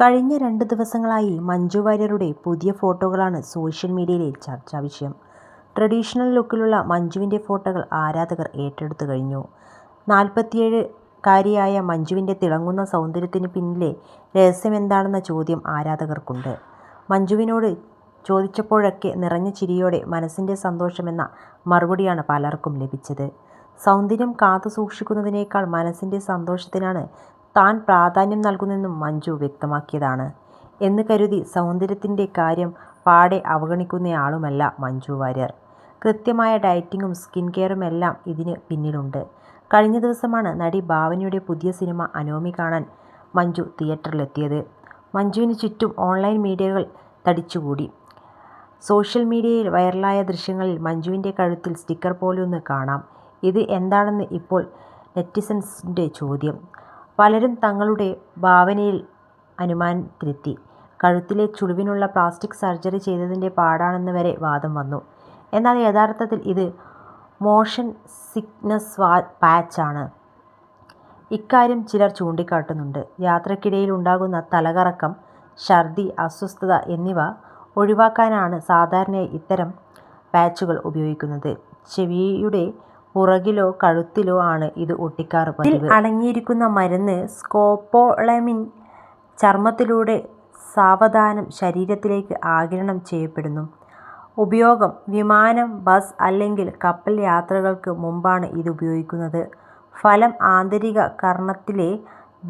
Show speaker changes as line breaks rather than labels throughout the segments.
കഴിഞ്ഞ രണ്ട് ദിവസങ്ങളായി മഞ്ജു വാര്യരുടെ പുതിയ ഫോട്ടോകളാണ് സോഷ്യൽ മീഡിയയിലെ ചർച്ചാ വിഷയം. ട്രഡീഷണൽ ലുക്കിലുള്ള മഞ്ജുവിന്റെ ഫോട്ടോകൾ ആരാധകർ ഏറ്റെടുത്തു കഴിഞ്ഞു. നാൽപ്പത്തിയേഴ് കാരിയായ മഞ്ജുവിന്റെ തിളങ്ങുന്ന സൗന്ദര്യത്തിന് പിന്നിലെ രഹസ്യം എന്താണെന്ന ചോദ്യം ആരാധകർക്കുണ്ട്. മഞ്ജുവിനോട് ചോദിച്ചപ്പോഴൊക്കെ നിറഞ്ഞ ചിരിയോടെ മനസ്സിന്റെ സന്തോഷമെന്ന മറുപടിയാണ് പലർക്കും ലഭിച്ചത്. സൗന്ദര്യം കാത്തു സൂക്ഷിക്കുന്നതിനേക്കാൾ മനസ്സിന്റെ സന്തോഷത്തിനാണ് താൻ പ്രാധാന്യം നൽകുന്നെന്നും മഞ്ജു വ്യക്തമാക്കിയതാണ്. എന്ന് കരുതി സൗന്ദര്യത്തിന്റെ കാര്യം പാടെ അവഗണിക്കുന്നയാളുമല്ല മഞ്ജു വാര്യർ. കൃത്യമായ ഡയറ്റിങ്ങും സ്കിൻ കെയറും എല്ലാം ഇതിന് പിന്നിലുണ്ട്. കഴിഞ്ഞ ദിവസമാണ് നടി ഭാവനയുടെ പുതിയ സിനിമ അനോമി കാണാൻ മഞ്ജു തിയേറ്ററിലെത്തിയത്. മഞ്ജുവിന് ചുറ്റും ഓൺലൈൻ മീഡിയകൾ തടിച്ചുകൂടി. സോഷ്യൽ മീഡിയയിൽ വൈറലായ ദൃശ്യങ്ങളിൽ മഞ്ജുവിന്റെ കഴുത്തിൽ സ്റ്റിക്കർ പോലൊന്ന് കാണാം. ഇത് എന്താണെന്ന് ഇപ്പോൾ നെറ്റിസൻസിന്റെ ചോദ്യം. പലരും തങ്ങളുടെ ഭാവനയിൽ അനുമാനത്തിലെത്തി. കഴുത്തിലെ ചുളിവിനുള്ള പ്ലാസ്റ്റിക് സർജറി ചെയ്തതിന്റെ പാടാണെന്ന് വരെ വാദം വന്നു. എന്നാൽ യഥാർത്ഥത്തിൽ ഇത് മോഷൻ സിക്നസ് പാച്ചാണ്. ഇക്കാര്യം ചിലർ ചൂണ്ടിക്കാട്ടുന്നുണ്ട്. യാത്രക്കിടയിൽ ഉണ്ടാകുന്ന തലകറക്കം, ഛർദ്ദി, അസ്വസ്ഥത എന്നിവ ഒഴിവാക്കാനാണ് സാധാരണയായി ഇത്തരം പാച്ചുകൾ ഉപയോഗിക്കുന്നത്. ചെവിയുടെ പുറകിലോ കഴുത്തിലോ ആണ് ഇത് ഒട്ടിക്കാറ് പതിവ്. അടങ്ങിയിരിക്കുന്ന മരുന്ന് സ്കോപ്പോളമിൻ ചർമ്മത്തിലൂടെ സാവധാനം ശരീരത്തിലേക്ക് ആഗിരണം ചെയ്യപ്പെടുന്നു. ഉപയോഗം വിമാനം, ബസ് അല്ലെങ്കിൽ കപ്പൽ യാത്രകൾക്ക് മുമ്പാണ് ഇത് ഉപയോഗിക്കുന്നത്. ഫലം ആന്തരിക കർണത്തിലെ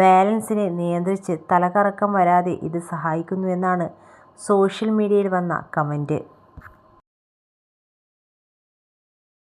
ബാലൻസിനെ നിയന്ത്രിച്ച് തലകറക്കം വരാതെ ഇത് സഹായിക്കുന്നുവെന്നാണ് സോഷ്യൽ മീഡിയയിൽ വന്ന കമന്റ്.